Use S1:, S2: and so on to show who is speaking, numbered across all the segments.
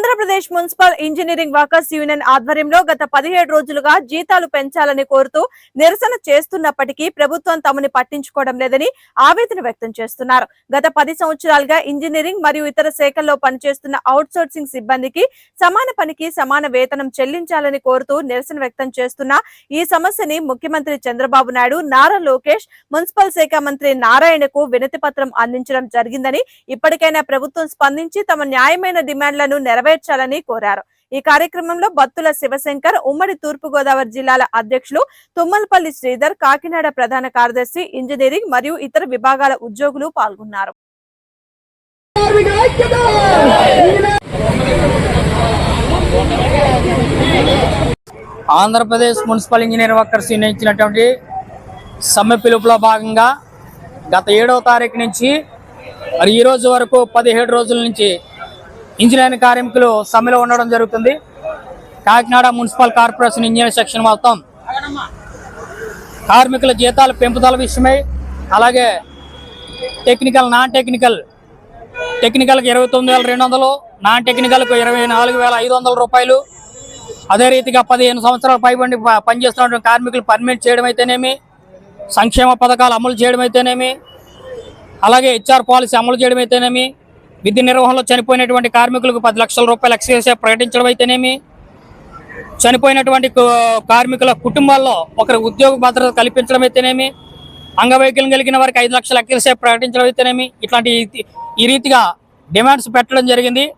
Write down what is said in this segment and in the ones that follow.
S1: Andhra Pradesh municipal engineering workers union ఆధ్వర్యంలో గత పదిహేడు రోజులుగా జీతాలు పెంచాలని కోరుతూ నిరసన చేస్తున్నప్పటికీ ప్రభుత్వం తమని పట్టించుకోవడం లేదని ఆవేదన వ్యక్తం చేస్తున్నారు. గత పది సంవత్సరాలుగా ఇంజనీరింగ్ మరియు ఇతర శాఖల్లో పనిచేస్తున్న అవుట్ సోర్సింగ్ సిబ్బందికి సమాన పనికి సమాన వేతనం చెల్లించాలని కోరుతూ నిరసన వ్యక్తం చేస్తున్న ఈ సమస్యని ముఖ్యమంత్రి చంద్రబాబు నాయుడు నారా లోకేష్ మున్సిపల్ శాఖ మంత్రి నారాయణకు వినతి పత్రం అందించడం జరిగిందని ఇప్పటికైనా ప్రభుత్వం స్పందించి తమ న్యాయమైన డిమాండ్లను నెరవేర్చాలని కోరారు. ఈ కార్యక్రమంలో బత్తుల శివశంకర్ ఉమ్మడి తూర్పు గోదావరి జిల్లాల అధ్యక్షులు తుమ్మలపల్లి శ్రీధర్ కాకినాడ ప్రధాన కార్యదర్శి ఇంజనీరింగ్ మరియు ఇతర విభాగాల ఉద్యోగులు పాల్గొన్నారు.
S2: Andhra Pradesh municipal engineer workers union ఇచ్చినటువంటి సమ్మె పిలుపులో భాగంగా గత ఏడవ తారీఖు నుంచి మరి ఈ రోజు వరకు పదిహేడు రోజుల నుంచి ఇంజనీరింగ్ కార్మికులు సమ్మెలో ఉండడం జరుగుతుంది. Kakinada municipal corporation engineer section మొత్తం కార్మికుల జీతాల పెంపుదల విషయమై అలాగే టెక్నికల్ నాన్ టెక్నికల్ టెక్నికల్కి ఇరవై తొమ్మిది వేల రెండు వందలు నాన్ టెక్నికల్కు ఇరవై నాలుగు వేల ఐదు వందల రూపాయలు. అదే రీతిగా పదిహేను సంవత్సరాల పైబడి పనిచేస్తున్న పనిచేస్తున్నటువంటి కార్మికులు పర్మిట్ చేయడం అయితేనేమి సంక్షేమ పథకాలు అమలు చేయడం అయితేనేమి అలాగే హెచ్ఆర్ పాలసీ అమలు చేయడం అయితేనేమి విధి నిర్వహణలో చనిపోయినటువంటి కార్మికులకు పది లక్షల రూపాయలు ఎక్స్గ్రేషియా ప్రకటించడం అయితేనేమి? చనిపోయినటువంటి కార్మికుల కుటుంబాల్లో ఒకరి ఉద్యోగ భద్రత కల్పించడం అయితేనేమి? అంగవైకల్యం కలిగిన వారికి ఐదు లక్షల ఎక్స్గ్రేషియా ప్రకటించడం అయితేనేమి? ఇట్లాంటి ఈ- రీతిగా డిమాండ్స్ పెట్టడం జరిగింది.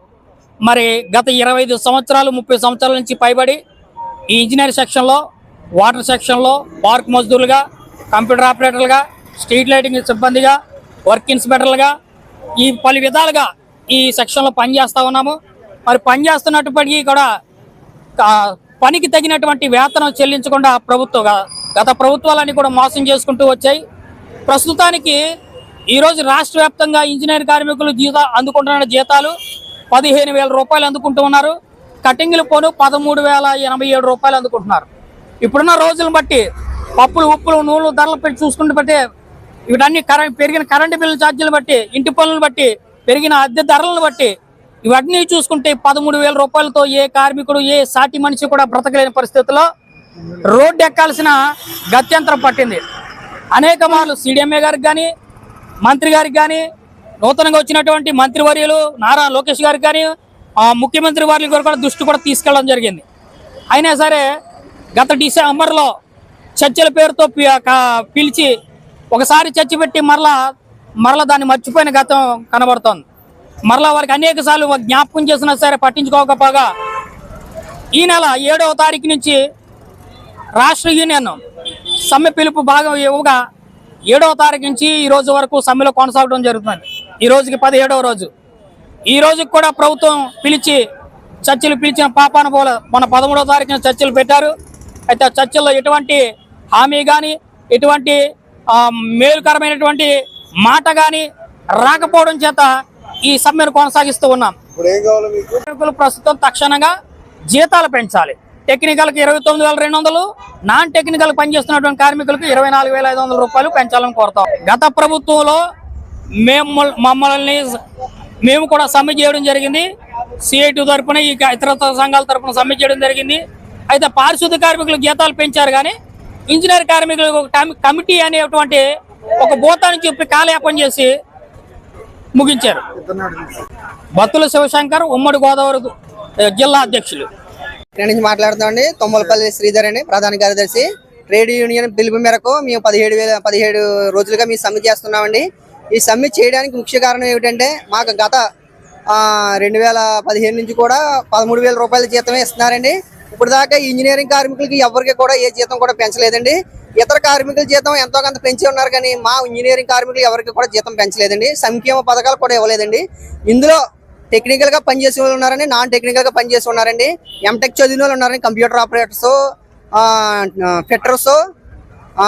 S2: మరి గత ఇరవై ఐదు సంవత్సరాలు ముప్పై సంవత్సరాల నుంచి పైబడి ఈ ఇంజనీర్ సెక్షన్లో వాటర్ సెక్షన్లో పార్క్ మజ్దూరులుగా కంప్యూటర్ ఆపరేటర్లుగా స్ట్రీట్ లైటింగ్ సిబ్బందిగా వర్క్ ఇన్స్పెక్టర్లుగా ఈ పలు విధాలుగా ఈ సెక్షన్లో పనిచేస్తూ ఉన్నాము. మరి పనిచేస్తున్నప్పటికీ కూడా పనికి తగినటువంటి వేతనం చెల్లించకుండా ప్రభుత్వం గత ప్రభుత్వాలన్నీ కూడా మోసం చేసుకుంటూ వచ్చాయి. ప్రస్తుతానికి ఈరోజు రాష్ట్ర వ్యాప్తంగా ఇంజనీర్ కార్మికులు జీతా అందుకుంటున్న జీతాలు పదిహేను వేల రూపాయలు అందుకుంటూ ఉన్నారు. కటింగ్లు పోను పదమూడు వేల ఎనభై ఏడు రూపాయలు అందుకుంటున్నారు. ఇప్పుడున్న రోజులను బట్టి పప్పులు ఉప్పులు నూనెలు ధరలు పెట్టి చూసుకుంటూ ఇవన్నీ వీటన్ని కరెంట్ పెరిగిన కరెంటు బిల్లు ఛార్జీలు బట్టి ఇంటి పనులను బట్టి పెరిగిన అద్దె ధరలను బట్టి ఇవన్నీ చూసుకుంటే పదమూడు వేల రూపాయలతో ఏ కార్మికుడు ఏ సాటి మనిషి కూడా బ్రతకలేని పరిస్థితుల్లో రోడ్డు ఎక్కాల్సిన గత్యంతరం పట్టింది. అనేక మార్లు సీడీఎంఏ గారికి కానీ మంత్రి గారికి కానీ నూతనంగా వచ్చినటువంటి మంత్రివర్యులు నారా లోకేష్ గారికి కానీ ఆ, ముఖ్యమంత్రి వారి కూడా దృష్టి కూడా తీసుకెళ్ళడం జరిగింది. అయినా సరే గత డిసెంబర్లో చర్చల పేరుతో పిలిచి ఒకసారి చర్చి పెట్టి మరలా మరలా దాన్ని మర్చిపోయిన గతం కనబడుతోంది. మరలా వారికి అనేక సార్లు జ్ఞాపకం చేసినా సరే పట్టించుకోకపోగా ఈ నెల ఏడవ తారీఖు నుంచి రాష్ట్ర యూనియన్ సమ్మె పిలుపు భాగం ఇవ్వగా ఏడవ తారీఖు నుంచి ఈ రోజు వరకు సమ్మెలో కొనసాగడం జరుగుతుంది. ఈ రోజుకి పదిహేడవ రోజు. ఈ రోజుకి కూడా ప్రభుత్వం పిలిచి చర్చలు పిలిచిన పాపాన పోల మన పదమూడవ తారీఖున చర్చలు పెట్టారు. అయితే చర్చల్లో ఎటువంటి హామీ కానీ ఎటువంటి మేలుకరమైనటువంటి మాట కానీ రాకపోవడం చేత ఈ సమ్మెను కొనసాగిస్తూ ఉన్నాం. ప్రస్తుతం తక్షణంగా జీతాలు పెంచాలి. టెక్నికల్కి ఇరవై తొమ్మిది వేల రెండు వందలు నాన్ టెక్నికల్ పనిచేస్తున్నటువంటి కార్మికులకు ఇరవై నాలుగు వేల ఐదు వందల రూపాయలు పెంచాలని కోరుతాం. గత ప్రభుత్వంలో మేము మమ్మల్ని మేము కూడా సమ్మె చేయడం జరిగింది. సిఐటి తరపున ఈ ఇతర సంఘాల తరపున సమ్మె చేయడం జరిగింది. అయితే పారిశుద్ధ కార్మికులు జీతాలు పెంచారు కానీ ఇంజనీర్ కార్మికులకు కమి- కమిటీ అనేటువంటి ఒక భూతాన్ని చెప్పి కాలయాపన చేసి ముగించారు. బత్తుల శివశంకర్ ఉమ్మడి గోదావరి జిల్లా అధ్యక్షులు.
S3: ఇక్కడ నుంచి మాట్లాడుతామండి. తొమ్మలపల్లి శ్రీధర్ అని ప్రధాన కార్యదర్శి. ట్రేడ్ యూనియన్ పిలుపు మేరకు మేము పదిహేడు వేల పదిహేడు రోజులుగా మీ సమ్మె చేస్తున్నామండి. ఈ సమ్మె చేయడానికి ముఖ్య కారణం ఏమిటంటే మాకు గత రెండు వేల పదిహేను నుంచి కూడా పదమూడు వేల రూపాయల జీతమే ఇస్తున్నారండి. ఇప్పుడు దాకా ఇంజనీరింగ్ కార్మికులకి ఎవరికి కూడా ఏ జీతం కూడా పెంచలేదండి. ఇతర కార్మికుల జీతం ఎంతో కొంత పెంచి ఉన్నారు కానీ మా ఇంజనీరింగ్ కార్మికులు ఎవరికి కూడా జీతం పెంచలేదండి. సంక్షేమ పథకాలు కూడా ఇవ్వలేదండి. ఇందులో టెక్నికల్గా పనిచేసే వాళ్ళు ఉన్నారండి నాన్ టెక్నికల్గా పనిచేసి ఉన్నారండి. ఎంటెక్ చదివిన వాళ్ళు ఉన్నారండి computer operators fitters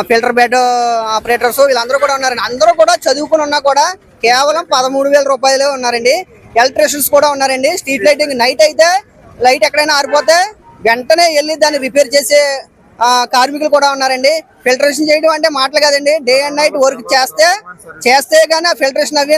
S3: filter bed operators వీళ్ళందరూ కూడా ఉన్నారండి. అందరూ కూడా చదువుకుని ఉన్నా కూడా కేవలం పదమూడు వేల రూపాయలే ఉన్నారండి. ఎలక్ట్రీషియన్స్ కూడా ఉన్నారండి. స్ట్రీట్ లైటింగ్ నైట్ అయితే లైట్ ఎక్కడైనా ఆరిపోతే వెంటనే వెళ్ళి దాన్ని రిపేర్ చేసే ఆ, కార్మికులు కూడా ఉన్నారండి. ఫిల్టరేషన్ చేయడం అంటే మాటలు కదండి. డే అండ్ నైట్ వర్క్ చేస్తే చేస్తే గానీ ఆ ఫిల్టరేషన్ అవి